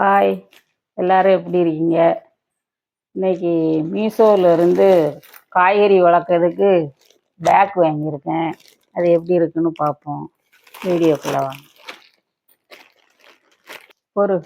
Hi எல்லாரும் எப்படி இருக்கீங்க? இன்னைக்கு மீஷோல காய்கறி வளர்க்குறதுக்கு பேக் வாங்கியிருக்கேன். அது எப்படி இருக்குன்னு பார்ப்போம். வீடியோக்குள்ளே வாங்க. ஒரு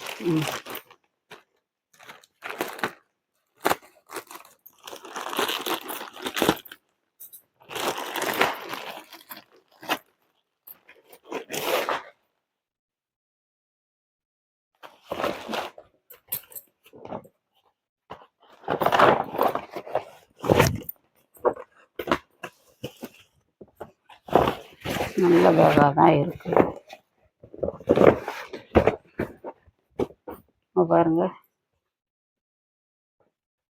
நல்ல பேக்காக தான் இருக்கு. பாருங்க.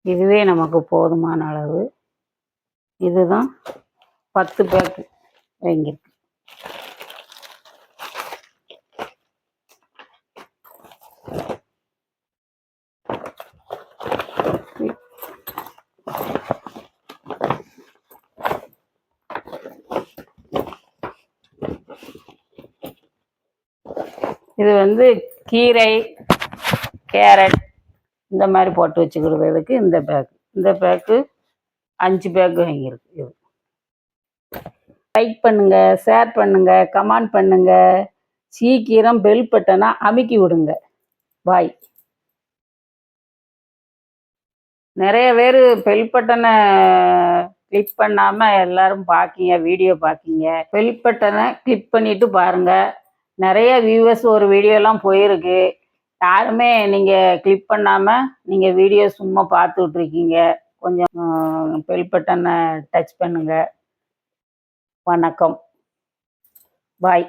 இதுவே நமக்கு போதுமான அளவு. இதுதான் பத்து பேக்கு வாங்கியிருக்கேன் இது வந்து கீரை கேரட் இந்த மாதிரி போட்டு வச்சுக்கிறதுக்கு இந்த பேக் இந்த பேக்கு அஞ்சு பேக்கு வாங்கியிருக்கு இது. லைக் பண்ணுங்க ஷேர் பண்ணுங்க கமெண்ட் பண்ணுங்க. சீக்கிரம் பெல் பட்டனா அமுக்கி விடுங்க. பாய் நிறைய பேர் பெல் பட்டனை கிளிக் பண்ணாமல் எல்லாரும் பார்க்கீங்க வீடியோ பார்க்கீங்க பெல் பட்டனை கிளிக் பண்ணிட்டு பாருங்கள் நிறைய வியூவர்ஸ் ஒரு வீடியோலாம் போயிருக்கு. யாருமே நீங்கள் கிளிக் பண்ணாமல் நீங்கள் வீடியோ சும்மா பார்த்துட்ருக்கீங்க கொஞ்சம் பெல் பட்டனை டச் பண்ணுங்கள் வணக்கம். பாய்